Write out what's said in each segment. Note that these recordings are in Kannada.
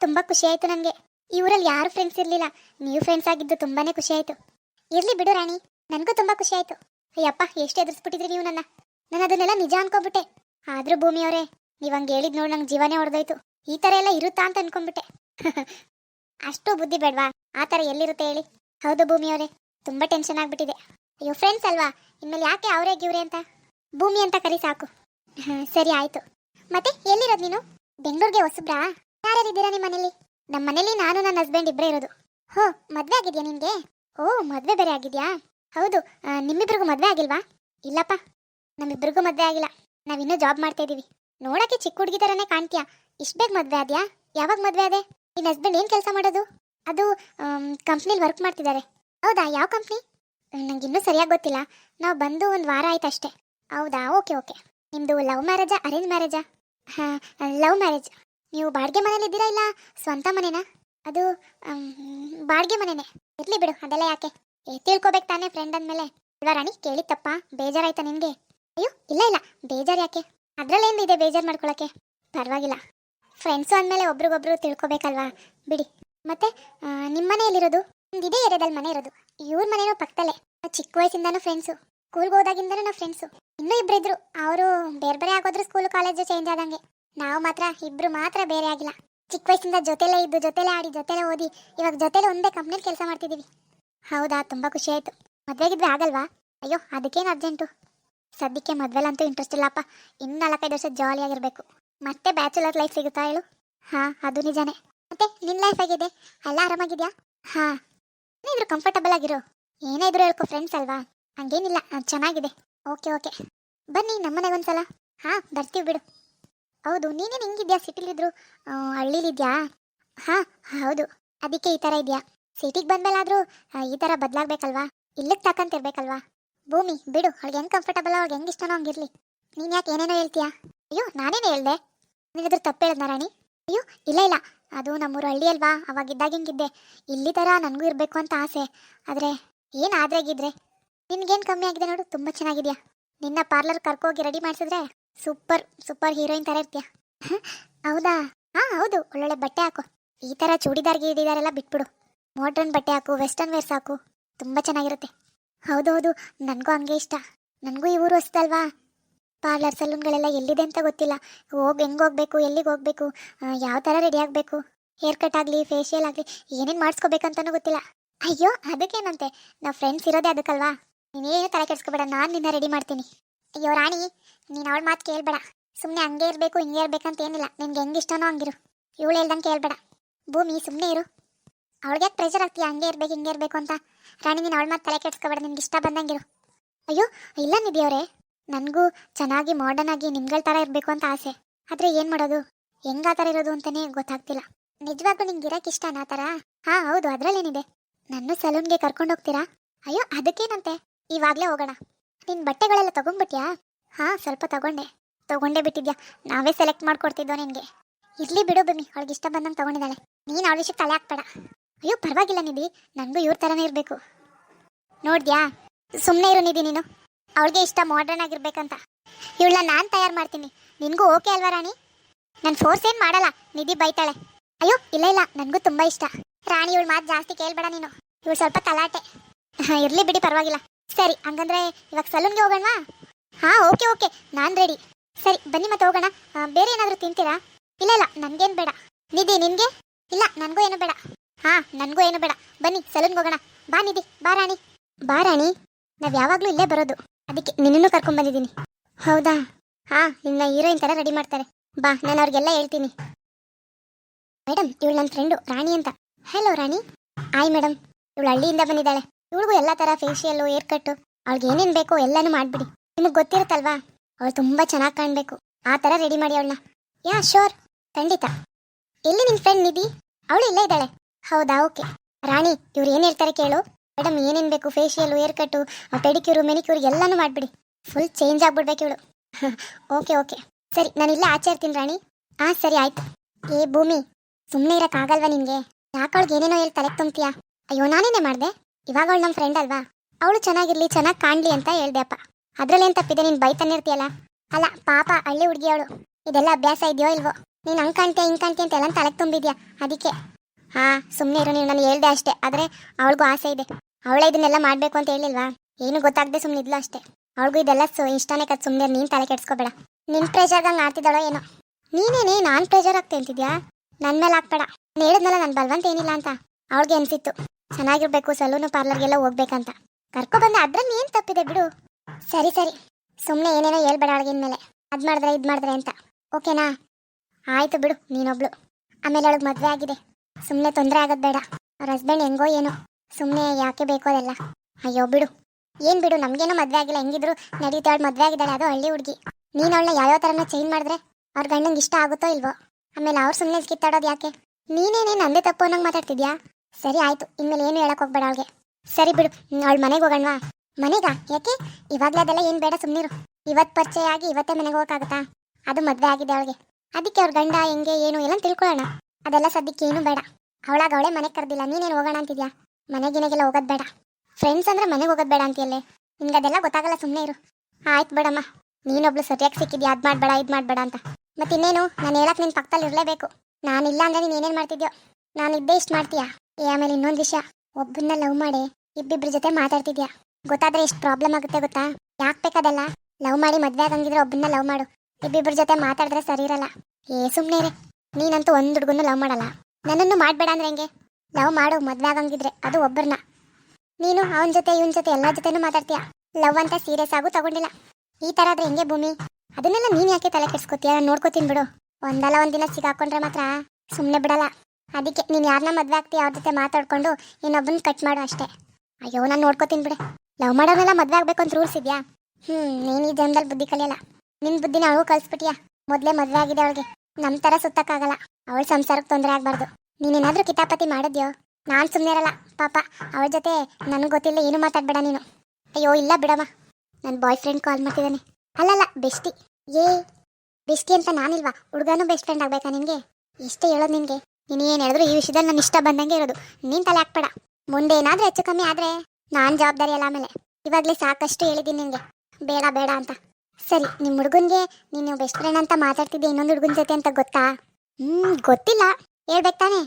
ತುಂಬಾ ಖುಷಿ ಆಯ್ತು ನನಗೆ ಈ ಊರಲ್ಲಿ ಯಾರು ಫ್ರೆಂಡ್ಸ್ ಇರಲಿಲ್ಲ. ನೀವು ಫ್ರೆಂಡ್ಸ್ ಆಗಿದ್ದು ತುಂಬಾನೇ ಖುಷಿ ಆಯ್ತು. ಇರ್ಲಿ ಬಿಡು ರಾಣಿ, ನನಗೂ ತುಂಬಾ ಖುಷಿ ಆಯ್ತು. ಅಯ್ಯಪ್ಪ, ಎಷ್ಟು ಎದುರಿಸ್ಬಿಟ್ಟಿದ್ರಿ ನೀವು ನನ್ನ. ನಾನು ಅದನ್ನೆಲ್ಲ ನಿಜ ಅನ್ಕೊಂಡ್ಬಿಟ್ಟೆ ಆದ್ರೂ ಭೂಮಿ ಅವರೇ ನೀವು ಹಂಗೆ ಹೇಳಿದ್ ನೋಡಿ ನಂಗೆ ಜೀವನೇ ಹೊಡೆದೋಯ್ತು ಈ ಥರ ಎಲ್ಲ ಇರುತ್ತಾ ಅಂತ ಅನ್ಕೊಂಡ್ಬಿಟ್ಟೆ ಅಷ್ಟು ಬುದ್ಧಿ ಬೇಡವಾ? ಆ ಥರ ಎಲ್ಲಿರುತ್ತೆ ಹೇಳಿ? ಹೌದು ಭೂಮಿ ಅವರೇ ತುಂಬಾ ಟೆನ್ಷನ್ ಆಗ್ಬಿಟ್ಟಿದೆ. ಅಯ್ಯೋ ಫ್ರೆಂಡ್ಸ್ ಅಲ್ವಾ? ಇನ್ಮೇಲೆ ಯಾಕೆ ಅವರೇ ಗಿವ್ರೆ ಅಂತ? ಭೂಮಿ ಅಂತ ಕರಿ ಸಾಕು. ಸರಿ, ಆಯ್ತು. ಮತ್ತೆ ಎಲ್ಲಿರೋದು ನೀನು? ಬೆಂಗಳೂರಿಗೆ ಹೊಸಬ್ರಾ? ಯಾರ್ಯಾರಿದ್ದೀರಾ ನಿಮ್ಮ ಮನೇಲಿ? ನಮ್ಮ ಮನೇಲಿ ನಾನು ನನ್ನ ಹಸ್ಬೆಂಡ್ ಇಬ್ಬರೇ ಇರೋದು. ಹೋ, ಮದ್ವೆ ಆಗಿದ್ಯಾ ನಿಮಗೆ? ಓ, ಮದ್ವೆ ಬೇರೆ ಆಗಿದ್ಯಾ? ಹೌದು ನಿಮ್ಮಿಬ್ರಿಗೂ ಮದ್ವೆ ಆಗಿಲ್ವಾ? ಇಲ್ಲಪ್ಪ, ನಮ್ಮಿಬ್ರಿಗೂ ಮದ್ವೆ ಆಗಿಲ್ಲ. ನಾವಿನ್ನೂ ಜಾಬ್ ಮಾಡ್ತಾ ಇದೀವಿ. ನೋಡಕ್ಕೆ ಚಿಕ್ಕ ಹುಡುಗಿ ಥರನೇ ಕಾಣ್ತೀಯಾ. ಇಷ್ಟು ಬೇಗ ಮದ್ವೆ ಆದ್ಯಾ? ಯಾವಾಗ ಮದ್ವೆ ಆದೆ? ನಿನ್ನ ಹಸ್ಬೆಂಡ್ ಏನು ಕೆಲಸ ಮಾಡೋದು? ಅದು ಕಂಪ್ನಿಲಿ ವರ್ಕ್ ಮಾಡ್ತಿದ್ದಾರೆ ಹೌದಾ, ಯಾವ ಕಂಪ್ನಿ ನಂಗೆ ಇನ್ನೂ ಸರಿಯಾಗಿ ಗೊತ್ತಿಲ್ಲ. ನಾವು ಬಂದು ಒಂದು ವಾರ ಆಯ್ತು ಅಷ್ಟೇ. ಹೌದಾ, ಓಕೆ ಓಕೆ. ನಿಮ್ಮದು ಲವ್ ಮ್ಯಾರೇಜಾ ಅರೇಂಜ್ ಮ್ಯಾರೇಜಾ ಹಾಂ ಲವ್ ಮ್ಯಾರೇಜ್ ನೀವು ಬಾಡಿಗೆ ಮನೇಲಿ ಇದ್ದೀರಾ ಇಲ್ಲ ಸ್ವಂತ ಮನೆನಾ? ಅದು ಬಾಡಿಗೆ ಮನೆನೇ. ಇರ್ಲಿ ಬಿಡು, ಅದೆಲ್ಲ ಯಾಕೆ? ತಿಳ್ಕೊಬೇಕು ತಾನೇ ಫ್ರೆಂಡ್ ಅಂದಮೇಲೆ. ಇಲ್ವಾ ರಾಣಿ? ಕೇಳಿತ್ತಪ್ಪ, ಬೇಜಾರಾಯ್ತಾ ನಿಮಗೆ ಅಯ್ಯೋ, ಇಲ್ಲ ಇಲ್ಲ, ಬೇಜಾರು ಯಾಕೆ? ಅದರಲ್ಲೇನು ಇದೆ ಬೇಜಾರು ಮಾಡ್ಕೊಳಕ್ಕೆ? ಪರವಾಗಿಲ್ಲ. ಫ್ರೆಂಡ್ಸು ಅಂದಮೇಲೆ ಒಬ್ರಿಗೊಬ್ರು ತಿಳ್ಕೊಬೇಕಲ್ವಾ? ಬಿಡಿ. ಮತ್ತೆ ನಿಮ್ಮ ಮನೆಯಲ್ಲಿರೋದು? ಇದೇ ಏರಿಯಾದಲ್ಲಿ ಮನೆ ಇರೋದು. ಇವ್ರ ಮನೆಯೂ ಪಕ್ಕದಲ್ಲೇ. ಚಿಕ್ಕ ವಯಸ್ಸಿಂದಾನು ಫ್ರೆಂಡ್ಸು ಸ್ಕೂಲ್ಗೆ ಹೋದಾಗಿಂದನೂ ನಾವು ಫ್ರೆಂಡ್ಸು ಇನ್ನೂ ಇಬ್ರು ಇದ್ರು ಅವರು ಬೇರೆ ಬೇರೆ ಆಗೋದ್ರು ಸ್ಕೂಲ್ ಕಾಲೇಜು ಚೇಂಜ್ ಆದಂಗೆ. ನಾವು ಮಾತ್ರ, ಇಬ್ರು ಮಾತ್ರ ಬೇರೆ ಆಗಿಲ್ಲ. ಚಿಕ್ಕ ವಯಸ್ಸಿಂದ ಜೊತೆಲೇ ಇದ್ದು, ಜೊತೆಲೇ ಆಡಿ, ಜೊತೆಲೇ ಓದಿ, ಇವಾಗ ಜೊತೆಲೇ ಒಂದೇ ಕಂಪ್ನಿಲಿ ಕೆಲಸ ಮಾಡ್ತಿದ್ದೀವಿ ಹೌದಾ, ತುಂಬಾ ಖುಷಿ ಆಯ್ತು. ಮದ್ವೆಗಿದ್ರೆ ಆಗಲ್ವಾ? ಅಯ್ಯೋ, ಅದಕ್ಕೇನು ಅರ್ಜೆಂಟು ಸದ್ಯಕ್ಕೆ ಮದ್ವೆಲಂತೂ ಇಂಟ್ರೆಸ್ಟ್ ಇಲ್ಲಪ್ಪ. ಇನ್ನು ನಾಲ್ಕೈದು ವರ್ಷ ಜಾಲಿಯಾಗಿರ್ಬೇಕು ಮತ್ತೆ ಬ್ಯಾಚುಲರ್ ಲೈಫ್ ಸಿಗುತ್ತಾ ಹೇಳು? ಹಾ, ಅದು ನಿಜಾನೇ. ಮತ್ತೆ ನಿನ್ನ ಲೈಫ್ ಆಗಿದೆ ಎಲ್ಲ ಆರಾಮಾಗಿದ್ಯಾ? ಹಾ. ಏನಿದ್ರು ಕಂಫರ್ಟಬಲ್ ಆಗಿರು. ಏನೇ ಇದ್ರು ಹೇಳ್ಕೊ ಫ್ರೆಂಡ್ಸ್ ಅಲ್ವಾ? ಹಂಗೇನಿಲ್ಲ ಚೆನ್ನಾಗಿದೆ. ಓಕೆ ಓಕೆ ಬನ್ನಿ, ನಮ್ಮನೆಗೆ ಒಂದ್ಸಲ. ಹಾ, ಬರ್ತೀವಿ ಬಿಡು. ಹೌದು, ನೀನೇನು ಹಿಂಗಿದ್ಯಾ? ಸಿಟಿಲಿದ್ರು ಹಳ್ಳಿಲಿದ್ಯಾ? ಹಾ, ಹೌದು, ಅದಕ್ಕೆ ಈ ಥರ ಇದೆಯಾ. ಸಿಟಿಗೆ ಬಂದಮೇಲಾದರೂ ಈ ಥರ ಬದಲಾಗ್ಬೇಕಲ್ವಾ? ತಕ್ಕಂತ ತಕ್ಕಂತಿರ್ಬೇಕಲ್ವಾ ಭೂಮಿ, ಬಿಡು, ಅವಳಿಗೆ ಹೆಂಗೆ ಕಂಫರ್ಟಬಲ್ ಅವಳಿಗೆ ಹೆಂಗೆ ಇಷ್ಟನೋ ಹಂಗಿರಲಿ ನೀನು ಯಾಕೆ ಏನೇನೋ ಹೇಳ್ತೀಯಾ? ಅಯ್ಯೋ, ನಾನೇನು ಹೇಳ್ದೆ? ನಿನದ್ರ ತಪ್ಪು ಹೇಳಿದ್ನ ರಾಣಿ ಅಯ್ಯೋ, ಇಲ್ಲ ಇಲ್ಲ, ಅದು ನಮ್ಮೂರು ಹಳ್ಳಿ ಅಲ್ವಾ? ಅವಾಗಿದ್ದಾಗ ಹೆಂಗಿದ್ದೆ. ಇಲ್ಲಿ ಥರ ನನಗೂ ಇರಬೇಕು ಅಂತ ಆಸೆ. ಆದರೆ, ಏನು ಆದ್ರೆಗಿದ್ರೆ ನಿನ್ಗೇನು ಕಮ್ಮಿ ಆಗಿದೆ ನೋಡು, ತುಂಬ ಚೆನ್ನಾಗಿದ್ಯಾ? ನಿನ್ನ ಪಾರ್ಲರ್ ಕರ್ಕೋಗಿ ರೆಡಿ ಮಾಡಿಸಿದ್ರೆ ಸೂಪರ್ ಸೂಪರ್ ಹೀರೋಯಿನ್ ತರ ಇರ್ತೀಯ ಹೌದಾ? ಹಾ, ಹೌದು, ಒಳ್ಳೊಳ್ಳೆ ಬಟ್ಟೆ ಹಾಕು. ಈ ಥರ ಚೂಡಿದಾರ್ ಗೀಡಿದಾರೆಲ್ಲ ಬಿಟ್ಬಿಡು. ಮಾಡ್ರನ್ ಬಟ್ಟೆ ಹಾಕು ವೆಸ್ಟರ್ನ್ ವೇರ್ಸ್ ಹಾಕು, ತುಂಬ ಚೆನ್ನಾಗಿರುತ್ತೆ. ಹೌದು ಹೌದು ನನಗೂ ಹಂಗೆ ಇಷ್ಟ. ನನಗೂ ಈ ಊರು ಹೊಸ್ದಲ್ವಾ? ಪಾರ್ಲರ್ ಸಲೂನ್ಗಳೆಲ್ಲ ಎಲ್ಲಿದೆ ಅಂತ ಗೊತ್ತಿಲ್ಲ. ಹೋಗಿ, ಹೆಂಗೆ ಹೋಗ್ಬೇಕು, ಎಲ್ಲಿಗೆ ಹೋಗ್ಬೇಕು ಯಾವ ಥರ ರೆಡಿ ಆಗಬೇಕು? ಹೇರ್ ಕಟ್ ಆಗಲಿ ಫೇಶಿಯಲ್ ಆಗಲಿ, ಏನೇನು ಮಾಡಿಸ್ಕೋಬೇಕಂತನೂ ಗೊತ್ತಿಲ್ಲ. ಅಯ್ಯೋ, ಅದಕ್ಕೇನಂತೆ? ನಾವು ಫ್ರೆಂಡ್ಸ್ ಇರೋದೇ ಅದಕ್ಕಲ್ವಾ? ನೀನೇನು ತಲೆ ಕೆಡಿಸ್ಕೋಬೇಡ, ನಾನು ನಿನ್ನ ರೆಡಿ ಮಾಡ್ತೀನಿ. ಅಯ್ಯೋ ರಾಣಿ, ನೀನು ಅವಳ ಮಾತು ಕೇಳಬೇಡ. ಸುಮ್ಮನೆ ಹಂಗೆ ಇರಬೇಕು, ಹಿಂಗೆ ಇರಬೇಕಂತ ಏನಿಲ್ಲ. ನಿನ್ಗೆ ಹೆಂಗೆ ಇಷ್ಟನೋ ಹಂಗಿರು. ಇವಳು ಹೇಳ್ದಂಗೆ ಕೇಳಬೇಡ. ಭೂಮಿ ಸುಮ್ಮನೆ ಇರು. ಅವಳಿಗೆ ಪ್ರೆಷರ್ ಆಗ್ತೀಯ ಹಂಗೆ ಇರಬೇಕು, ಹಿಂಗೆ ಇರಬೇಕು ಅಂತ. ರಾಣಿ, ನೀನು ಅವಳ ಮಾತು ತಲೆ ಕೆಡ್ಸ್ಕೊಬೇಡ, ನಿನ್ಗೆ ಇಷ್ಟ ಬಂದಂಗಿರು. ಅಯ್ಯೋ, ಇಲ್ಲ ನಿಧಿಯವರೇ. ನನಗೂ ಚೆನ್ನಾಗಿ ಮಾಡರ್ನ್ ಆಗಿ ನಿಮ್ಗಳ ಥರ ಇರಬೇಕು ಅಂತ ಆಸೆ. ಆದರೆ ಏನು ಮಾಡೋದು? ಹೆಂಗೆ ಆ ಥರ ಇರೋದು ಅಂತಲೇ ಗೊತ್ತಾಗ್ತಿಲ್ಲ. ನಿಜವಾಗ್ಲೂ ನಿಂಗೆ ಇರೋಕೆ ಇಷ್ಟನಾ ಆ ಥರ ಹಾಂ, ಹೌದು, ಅದರಲ್ಲೇನಿದೆ. ನನ್ನ ಸಲೂನ್ಗೆ ಕರ್ಕೊಂಡು ಹೋಗ್ತೀರಾ? ಅಯ್ಯೋ, ಅದಕ್ಕೇನಂತೆ? ಇವಾಗಲೇ ಹೋಗೋಣ. ನಿನ್ನ ಬಟ್ಟೆಗಳೆಲ್ಲ ತಗೊಂಡ್ಬಿಟ್ಯಾ? ಹಾಂ, ಸ್ವಲ್ಪ ತಗೊಂಡೆ. ತಗೊಂಡೇ ಬಿಟ್ಟಿದ್ಯಾ? ನಾವೇ ಸೆಲೆಕ್ಟ್ ಮಾಡ್ಕೊಡ್ತಿದ್ದೋ ನಿನಗೆ. ಇರ್ಲಿ ಬಿಡು ಬಮ್ಮಿ, ಅವಳಿಗೆ ಇಷ್ಟ ಬಂದಂಗೆ ತಗೊಂಡಿದ್ದಾಳೆ. ನೀನು ಅವಳ ವಿಷಯಕ್ಕೆ ತಲೆ ಹಾಕ್ಬೇಡ. ಅಯ್ಯೋ, ಪರವಾಗಿಲ್ಲ ನಿಧಿ. ನನಗೂ ಇವ್ರ ಥರನೇ ಇರಬೇಕು. ನೋಡ್ದ್ಯಾ? ಸುಮ್ಮನೆ ಇರು ನಿಧಿ ನೀನು. ಅವಳಿಗೆ ಇಷ್ಟ ಮಾಡ್ರನ್ ಆಗಿರ್ಬೇಕಂತ. ಇವಳನ್ನ ನಾನು ತಯಾರು ಮಾಡ್ತೀನಿ. ನಿನಗೂ ಓಕೆ ಅಲ್ವಾ ರಾಣಿ? ನಾನು ಫೋರ್ಸ್ ಏನು ಮಾಡಲ್ಲ. ನಿಧಿ ಬೈತಾಳೆ. ಅಯ್ಯೋ, ಇಲ್ಲ ಇಲ್ಲ. ನನಗೂ ತುಂಬ ಇಷ್ಟ. ರಾಣಿ, ಇವಳು ಮಾತು ಜಾಸ್ತಿ ಕೇಳ್ಬೇಡ ನೀನು. ಇವಳು ಸ್ವಲ್ಪ ತಲಾಟೆ. ಹಾಂ ಇರಲಿ ಬಿಡಿ, ಪರವಾಗಿಲ್ಲ. ಸರಿ, ಹಂಗಂದ್ರೆ ಇವಾಗ ಸಲೂನ್ಗೆ ಹೋಗೋಣವಾ? ಹಾಂ, ಓಕೆ ಓಕೆ, ನಾನು ರೆಡಿ ಸರಿ, ಬನ್ನಿ ಮತ್ತೆ ಹೋಗೋಣ. ಬೇರೆ ಏನಾದರೂ ತಿಂತೀರಾ? ಇಲ್ಲ ಇಲ್ಲ, ನನಗೇನು ಬೇಡ. ನಿಧಿ, ನಿನಗೆ? ಇಲ್ಲ, ನನಗೂ ಏನು ಬೇಡ. ಹಾಂ, ನನಗೂ ಏನು ಬೇಡ. ಬನ್ನಿ, ಸಲೂನ್ಗೆ ಹೋಗೋಣ. ಬಾ, ನಿಧಿ, ಬಾ, ರಾಣಿ. ಬಾ, ರಾಣಿ. ನಾವು ಯಾವಾಗಲೂ ಇಲ್ಲೇ ಬರೋದು. ಅದಕ್ಕೆ ನಿನ್ನನ್ನು ಕರ್ಕೊಂಡ್ ಬಂದಿದ್ದೀನಿ. ಹೌದಾ? ಹಾಂ ನಿನ್ನ ಹೀರೋಯಿನ್ ಥರ ರೆಡಿ ಮಾಡ್ತಾರೆ. ಬಾ, ನಾನು ಅವ್ರಿಗೆಲ್ಲ ಹೇಳ್ತೀನಿ. ಮೇಡಮ್ ಇವಳು ನನ್ನ ಫ್ರೆಂಡು ರಾಣಿ ಅಂತ. ಹಲೋ ರಾಣಿ. ಆಯ್ ಮೇಡಮ್ ಇವಳು ಹಳ್ಳಿಯಿಂದ ಬಂದಿದ್ದಾಳೆ. ಇವಳಿಗೂ ಎಲ್ಲ ಥರ ಫೇಶಿಯಲ್ಲು ಏರ್ ಕಟ್ ಅವಳಿಗೆ ಏನೇನು ಬೇಕೋ ಎಲ್ಲನೂ ಮಾಡಿಬಿಡಿ. ನಿಮಗೆ ಗೊತ್ತಿರುತ್ತಲ್ವಾ? ಅವಳು ತುಂಬ ಚೆನ್ನಾಗಿ ಕಾಣಬೇಕು. ಆ ಥರ ರೆಡಿ ಮಾಡಿ ಅವಳನ್ನ. ಯಾ ಶೋರ್ ಖಂಡಿತ. ಎಲ್ಲಿ ನಿನ್ನ ಫ್ರೆಂಡ್ ನಿಧಿ? ಅವಳು ಇಲ್ಲೇ ಇದ್ದಾಳೆ. ಹೌದಾ, ಓಕೆ. ರಾಣಿ, ಇವ್ರು ಏನು ಹೇಳ್ತಾರೆ ಕೇಳು. ಮೇಡಮ್ ಏನೇನು ಬೇಕು? Facial hair cut pedicure manicure ಎಲ್ಲನೂ ಮಾಡಿಬಿಡಿ. ಫುಲ್ ಚೇಂಜ್ ಆಗ್ಬಿಡ್ಬೇಕು ಇವಳು. Okay okay. ಸರಿ, ನಾನು ಇಲ್ಲೇ ಆಚೆ ರಾಣಿ. ಹಾಂ ಸರಿ, ಆಯ್ತು. ಏ, ಭೂಮಿ ಸುಮ್ಮನೆ ಇರೋಕ್ಕಾಗಲ್ವಾ ನಿನಗೆ? ಯಾಕವಳಿಗೆ ಏನೇನೋ ಹೇಳಿ ತಲೆಗೆ ತುಂಬ್ತೀಯಾ? ಅಯ್ಯೋ, ನಾನೇನೇ ಮಾಡಿದೆ? ಇವಾಗ ಅವಳು ನಮ್ಮ ಫ್ರೆಂಡ್ ಅಲ್ವಾ? ಅವಳು ಚೆನ್ನಾಗಿರ್ಲಿ, ಚೆನ್ನಾಗಿ ಕಾಣಲಿ ಅಂತ ಹೇಳ್ದೆ ಅಪ್ಪ. ಅದ್ರಲ್ಲೇನು ತಪ್ಪಿದೆ? ನೀನು ಬೈತಾನಿರ್ತೀಯಲ್ಲ ಅಲ್ಲ, ಪಾಪ, ಹಳ್ಳಿ ಹುಡುಗಿ ಅವಳು. ಇದೆಲ್ಲ ಅಭ್ಯಾಸ ಇದೆಯೋ ಇಲ್ವೋ? ನೀನು ಹಂಗೆ ಕಾಣ್ತೀಯ, ಹಿಂಗೆ ಕಾಣ್ತೀಯ ಅಂತ ಎಲ್ಲ ತಲೆಗೆ ತುಂಬಿದ್ಯಾ? ಅದಕ್ಕೆ. ಹಾ ಸುಮ್ಮನೆ ಇರು ನೀನು ನಾನು ಹೇಳ್ದೆ ಅಷ್ಟೇ. ಆದರೆ ಅವಳಿಗೂ ಆಸೆ ಇದೆ. ಅವಳೇ ಇದನ್ನೆಲ್ಲ ಮಾಡಬೇಕು ಅಂತ ಹೇಳಿಲ್ವಾ? ಏನು ಗೊತ್ತಾಗದೆ ಸುಮ್ಮನೆ ಇದ್ಲು ಅಷ್ಟೇ. ಅವಳಿಗೂ ಇದೆಲ್ಲ ಸು, ಇಷ್ಟನೇ ಕತ್ ಸುಮ್ಮನೆ ನೀನು ತಲೆ ಕೆಡ್ಸ್ಕೊಬೇಡ. ನಿನ್ನ ಪ್ರೆಷರ್ದಂಗೆ ಆಡ್ತಿದ್ದಾಳೋ ಏನೋ? ನೀನೇನೇ, ನಾನು ಪ್ರೆಷರ್ ಆಗ್ತಾ ಅಂತಿದ್ಯಾ ನನ್ನ ಮೇಲೆ ಹಾಕ್ಬೇಡ. ನಾನು ಹೇಳಿದ್ನಲ್ಲ ನನ್ನ ಬಲ್ವಂತ ಏನಿಲ್ಲ ಅಂತ. ಅವಳಿಗೆ ಅನ್ಸಿತ್ತು. ಚೆನ್ನಾಗಿರ್ಬೇಕು, ಸಲೂನು ಪಾರ್ಲರ್ಗೆಲ್ಲ ಹೋಗ್ಬೇಕಂತ. ಕರ್ಕೊ ಬಂದೆ ಅದ್ರಲ್ಲಿ ಏನು ತಪ್ಪಿದೆ ಬಿಡು. ಸರಿ ಸರಿ. ಸುಮ್ಮನೆ ಏನೇನೋ ಹೇಳ್ಬೇಡ ಅವಳಿಗೆ ಮೇಲೆ ಅದ್ ಮಾಡಿದ್ರೆ, ಇದು ಮಾಡಿದ್ರೆ ಅಂತ. ಓಕೆನಾ? ಆಯ್ತು ಬಿಡು, ನೀನೊಬ್ಳು. ಆಮೇಲೆ ಅವಳಿಗೆ ಮದ್ವೆ ಆಗಿದೆ. ಸುಮ್ಮನೆ ತೊಂದರೆ ಆಗೋದು ಬೇಡ. ಅವ್ರ ಹಸ್ಬೆಂಡ್ ಹೆಂಗೋ ಏನೋ. ಸುಮ್ಮನೆ ಯಾಕೆ ಬೇಕೋ ಅದೆಲ್ಲ. ಅಯ್ಯೋ, ಬಿಡು. ಏನ್ ಬಿಡು, ನಮಗೇನೋ ಮದ್ವೆ ಆಗಿಲ್ಲ. ಹೆಂಗಿದ್ರು ನಡೀತಾ ಅವಳು ಮದ್ವೆ ಆಗಿದ್ದಾಳೆ, ಅದು ಹಳ್ಳಿ ಹುಡುಗಿ. ನೀನು ಅವಳನ್ನ ಯಾವ್ಯಾವ ಥರನ ಚೇಂಜ್ ಮಾಡಿದ್ರೆ ಅವ್ರ ಗಂಡಂಗೆ ಇಷ್ಟ ಆಗುತ್ತೋ ಇಲ್ವೋ? ಆಮೇಲೆ ಅವ್ರು ಸುಮ್ಮನೆ ಕಿತ್ತಾಡೋದು ಯಾಕೆ? ನೀನೇನೇ ನಂದೇ ತಪ್ಪು ಅನ್ನೋಂಗೆ ಮಾತಾಡ್ತಿದ್ಯಾ? ಸರಿ ಆಯ್ತು, ಇನ್ಮೇಲೆ ಏನು ಹೇಳಕ್ ಹೋಗ್ಬೇಡ ಅವಳಿಗೆ. ಸರಿ ಬಿಡು ಅವಳ ಮನೆಗೆ ಹೋಗೋಣವಾ. ಮನೆಗಾ? ಯಾಕೆ? ಇವಾಗಲೇ ಅದೆಲ್ಲ ಏನು ಬೇಡ ಸುಮ್ಮನಿರು ಇವತ್ತು ಪರಿಚಯ ಆಗಿ ಇವತ್ತೇ ಮನೆಗೆ ಹೋಗೋಕ್ಕಾಗತ್ತಾ ಅದು ಮದುವೆ ಆಗಿದೆ ಅವಳಿಗೆ. ಅದಕ್ಕೆ ಅವ್ರ ಗಂಡ, ಹೆಂಗೆ, ಏನು, ಎಲ್ಲ ತಿಳ್ಕೊಳ್ಳೋಣ ಅದೆಲ್ಲ ಸದ್ಯಕ್ಕೆ ಏನು ಬೇಡ. ಅವಳಾಗ ಅವಳೇ ಮನೆಗೆ ಕರೆದಿಲ್ಲ. ನೀನೇನು ಹೋಗೋಣ ಅಂತಿದ್ಯಾ? ಮನೆಗಿನೆಗೆಲ್ಲ ಹೋಗೋದು ಬೇಡ. ಫ್ರೆಂಡ್ಸ್ ಅಂದ್ರೆ ಮನೆಗೆ ಹೋಗೋದು ಬೇಡ ಅಂತೀಯಲ್ಲೇ? ನಿನ್ಗೆ ಅದೆಲ್ಲ ಗೊತ್ತಾಗಲ್ಲ ಸುಮ್ಮನೆ ಇರು. ಆಯ್ತು ಬೇಡಮ್ಮ. ನೀನೊಬ್ಳು ಸರಿಯಾಗಿ ಸಿಕ್ಕಿದ್ಯಾ? ಅದು ಮಾಡಬೇಡ, ಇದು ಮಾಡಬೇಡ ಅಂತ. ಮತ್ತೆ ಇನ್ನೇನು ನಾನು ಹೇಳಕ್ ನಿನ್ನ ಪಕ್ಕದಲ್ಲಿ ಇರಲೇಬೇಕು. ನಾನಿಲ್ಲ ಅಂದ್ರೆ ನೀನು ಏನೇನು ಮಾಡ್ತಿದ್ಯೋ? ನಾನು ಇದ್ದೇ ಇಷ್ಟು ಮಾಡ್ತೀಯಾ? ಏ, ಆಮೇಲೆ ಇನ್ನೊಂದು ವಿಷಯ. ಒಬ್ಬನ್ನ ಲವ್ ಮಾಡಿ ಇಬ್ಬಿಬ್ರ ಜೊತೆ ಮಾತಾಡ್ತಿದ್ಯಾ? ಗೊತ್ತಾದ್ರೆ ಎಷ್ಟು ಪ್ರಾಬ್ಲಮ್ ಆಗುತ್ತೆ ಗೊತ್ತಾ? ಯಾಕೆ ಬೇಕಾದಲ್ಲ? ಲವ್ ಮಾಡಿ ಮದುವೆ ಆಗಂಗಿದ್ರೆ ಒಬ್ಬನ್ನ ಲವ್ ಮಾಡು. ಇಬ್ಬಿಬ್ರ ಜೊತೆ ಮಾತಾಡಿದ್ರೆ ಸರಿ ಇರಲ್ಲ. ಏ ಸುಮ್ಮನೆ ರೀ ನೀನಂತೂ ಒಂದು ಹುಡುಗನ್ನು ಲವ್ ಮಾಡಲ್ಲ. ನನ್ನನ್ನು ಮಾಡಬೇಡ ಅಂದ್ರೆ ಹೆಂಗೆ? ಲವ್ ಮಾಡು, ಮದುವೆ ಆಗಂಗಿದ್ರೆ ಅದು ಒಬ್ಬರನ್ನ ನೀನು ಅವನ ಜೊತೆ, ಇವನ ಜೊತೆ ಎಲ್ಲ ಜೊತೆನೂ ಮಾತಾಡ್ತೀಯ? ಲವ್ ಅಂತ ಸೀರಿಯಸ್ ಆಗೂ ತಗೊಂಡಿಲ್ಲ. ಈ ಥರ ಆದ್ರೆ ಹೆಂಗೆ ಭೂಮಿ? ಅದನ್ನೆಲ್ಲ ನೀನು ಯಾಕೆ ತಲೆ ಕೆಡ್ಸ್ಕೊತೀಯ? ನೋಡ್ಕೋತೀನಿ ಬಿಡು. ಒಂದಲ್ಲ ಒಂದಿನ ಸಿಗಾಕೊಂಡ್ರೆ ಮಾತ್ರ ಸುಮ್ಮನೆ ಬಿಡಲ್ಲ. ಅದಕ್ಕೆ ನೀನು ಯಾರನ್ನ ಮದುವೆ ಆಗ್ತೀಯ ಅವ್ರ ಜೊತೆ ಮಾತಾಡ್ಕೊಂಡು ಇನ್ನೊಬ್ಬನ ಕಟ್ ಮಾಡು ಅಷ್ಟೇ. ಅಯ್ಯೋ, ನಾನು ನೋಡ್ಕೋತೀನಿ ಬಿಡೆ. ಲವ್ ಮಾಡೋನೆಲ್ಲ ಮದುವೆ ಆಗ್ಬೇಕು ಅಂತ ರೂಲ್ಸ್ ಇದೆಯಾ? ಹ್ಞೂ ನೀನು ಈ ಜನ್ಮದಲ್ಲಿ ಬುದ್ಧಿ ಕಲಿಯಲ್ಲ. ನಿನ್ನ ಬುದ್ಧಿನ ಅವಳು ಕಲಿಸ್ಬಿಟ್ಟಿಯಾ ಮೊದಲೇ ಮದುವೆ ಆಗಿದೆ ಅವಳಿಗೆ. ನಮ್ಮ ಥರ ಸುತ್ತಕ್ಕಾಗಲ್ಲ. ಅವಳ ಸಂಸಾರಕ್ಕೆ ತೊಂದರೆ ಆಗಬಾರ್ದು. ನೀನೇನಾದರೂ ಕಿತಾಪತಿ ಮಾಡಿದ್ಯೋ? ನಾನು ಸುಮ್ಮನೆ ಇರಲ್ಲ. ಪಾಪ, ಅವಳ ಜೊತೆ ನನಗೆ ಗೊತ್ತಿಲ್ಲ, ಏನು ಮಾತಾಡ್ಬೇಡ ನೀನು. ಅಯ್ಯೋ, ಇಲ್ಲ ಬಿಡಮ್ಮ ನನ್ನ ಬಾಯ್ ಫ್ರೆಂಡ್ ಕಾಲ್ ಮಾಡ್ತಿದ್ದಾನೆ. ಅಲ್ಲಲ್ಲ, ಬೆಸ್ಟಿ. ಏ, ಬೆಸ್ಟಿ ಅಂತ ನಾನಿಲ್ವಾ? ಹುಡುಗನೂ ಬೆಸ್ಟ್ ಫ್ರೆಂಡ್ ಆಗಬೇಕಾ ನಿನಗೆ? ಇಷ್ಟೇ ಹೇಳೋದು ನಿನಗೆ. ನೀನು ಏನು ಹೇಳಿದ್ರು ಈ ವಿಷಯದಲ್ಲಿ ನನ್ನ ಇಷ್ಟ ಬಂದಂಗೆ ಇರೋದು. ನೀನು ತಲೆ ಹಾಕ್ಬೇಡ. ಮುಂದೆ ಏನಾದರೂ ಹೆಚ್ಚು ಕಮ್ಮಿ ಆದರೆ ನಾನು ಜವಾಬ್ದಾರಿ ಅಲ್ಲ ಆಮೇಲೆ. ಇವಾಗಲೇ ಸಾಕಷ್ಟು ಹೇಳಿದ್ದೀನಿ ನಿನಗೆ. ಬೇಡ ಬೇಡ ಅಂತ. ಸರಿ ನಿಮ್ಮ ಹುಡುಗನ್ಗೆ ನೀನು ಬೆಸ್ಟ್ ಫ್ರೆಂಡ್ ಅಂತ ಮಾತಾಡ್ತಿದ್ದೆ ಇನ್ನೊಂದು ಹುಡುಗನ ಜೊತೆ ಅಂತ ಗೊತ್ತಾ? ಹ್ಞೂ ಗೊತ್ತಿಲ್ಲ. ಹೇಳ್ಬೇಕು ತಾನೇ?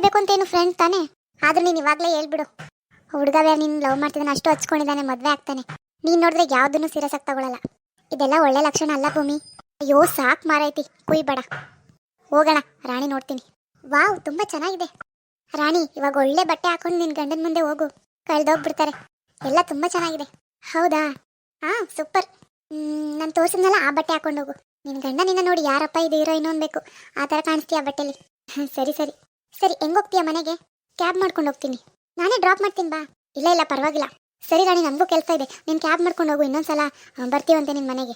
ಬೇಕು ಅಂತ ಏನು ಫ್ರೆಂಡ್ ತಾನೇ? ಆದ್ರೂ ನೀನು ಇವಾಗಲೇ ಹೇಳ್ಬಿಡು. ಹುಡುಗ ಬೇರೆ ನೀನು ಲವ್ ಮಾಡ್ತಿದ್ದಾನೆ, ಅಷ್ಟು ಹಚ್ಕೊಂಡಿದ್ದಾನೆ, ಮದುವೆ ಆಗ್ತಾನೆ. ನೀನು ನೋಡಿದ್ರೆ ಯಾವುದನ್ನು ಸೀರಿಯಸ್ ಆಗಿ ತಗೊಳಲ್ಲ. ಇದೆಲ್ಲ ಒಳ್ಳೆ ಲಕ್ಷಣ ಅಲ್ಲ ಭೂಮಿ. ಅಯ್ಯೋ, ಸಾಕು ಮಾರೈತಿ ಕುಯ್ಬೇಡ. ಹೋಗೋಣ, ರಾಣಿ ನೋಡ್ತೀನಿ. ವಾವ್, ತುಂಬಾ ಚೆನ್ನಾಗಿದೆ. ರಾಣಿ, ಇವಾಗ ಒಳ್ಳೆ ಬಟ್ಟೆ ಹಾಕೊಂಡು ನಿನ್ನ ಗಂಡನ ಮುಂದೆ ಹೋಗು. ಕಳ್ದೋಗ್ಬಿಡ್ತಾರೆ. ಎಲ್ಲ ತುಂಬಾ ಚೆನ್ನಾಗಿದೆ. ಹೌದಾ? ಹಾ ಸೂಪರ್. ನಾನು ತೋರಿಸಿದ್ನಲ್ಲ, ಆ ಬಟ್ಟೆ ಹಾಕೊಂಡು ಹೋಗು. ನಿನ್ನ ಗಂಡ ನಿನ್ನ ನೋಡಿ ಯಾರಪ್ಪ ಇದು ಹೀರೋಯಿನ್ ಅನ್ಬೇಕು. ಆ ಥರ ಕಾಣಿಸ್ತೀಯ ಆ ಬಟ್ಟೆಲಿ? ಸರಿ ಸರಿ. ಸರಿ ಹೆಂಗ್ ಹೋಗ್ತೀಯ ಮನೆಗೆ? ಕ್ಯಾಬ್ ಮಾಡ್ಕೊಂಡು ಹೋಗ್ತೀನಿ. ನಾನೇ ಡ್ರಾಪ್ ಮಾಡ್ತೀನಿ ಬಾ. ಇಲ್ಲ ಇಲ್ಲ, ಪರವಾಗಿಲ್ಲ. ಸರಿ, ರಾಣಿ, ನನಗೂ ಕೆಲಸ ಇದೆ. ನೀನು ಕ್ಯಾಬ್ ಮಾಡ್ಕೊಂಡು ಹೋಗು, ಇನ್ನೊಂದ್ಸಲ ಬರ್ತೀವಂತೆ ನಿನ್ನ ಮನೆಗೆ.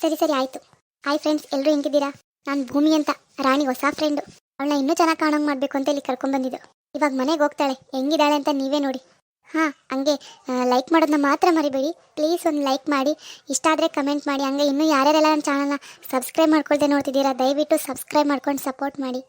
ಸರಿ ಸರಿ, ಆಯಿತು. ಹಾಯ್ ಫ್ರೆಂಡ್ಸ್ ಎಲ್ಲರೂ ಹೆಂಗಿದ್ದೀರಾ? ನಾನು ಭೂಮಿ ಅಂತ. ರಾಣಿ, ಹೊಸ ಫ್ರೆಂಡು ಅವಳನ್ನ ಇನ್ನೂ ಚೆನ್ನಾಗಿ ಕಾಣೋಂಗೆ ಮಾಡಬೇಕು ಅಂತ ಇಲ್ಲಿ ಕರ್ಕೊಂಡ್ಬಂದಿದ್ದು ಇವಾಗ ಮನೆಗೆ ಹೋಗ್ತಾಳೆ. ಹೆಂಗಿದ್ದಾಳೆ ಅಂತ ನೀವೇ ನೋಡಿ. ಹಾಂ, ಹಂಗೆ ಲೈಕ್ ಮಾಡೋದನ್ನ ಮಾತ್ರ ಮರಿಬೇಡಿ. ಪ್ಲೀಸ್ ಒಂದು ಲೈಕ್ ಮಾಡಿ. ಇಷ್ಟ ಆದರೆ ಕಮೆಂಟ್ ಮಾಡಿ. ಹಂಗೆ ಇನ್ನೂ ಯಾರ್ಯಾರೆಲ್ಲ ನನ್ನ ಚಾನಲ್ನ ಸಬ್ಸ್ಕ್ರೈಬ್ ಮಾಡ್ಕೊಳ್ದೆ ನೋಡ್ತಿದ್ದೀರಾ, ದಯವಿಟ್ಟು ಸಬ್ಸ್ಕ್ರೈಬ್ ಮಾಡ್ಕೊಂಡು ಸಪೋರ್ಟ್ ಮಾಡಿ.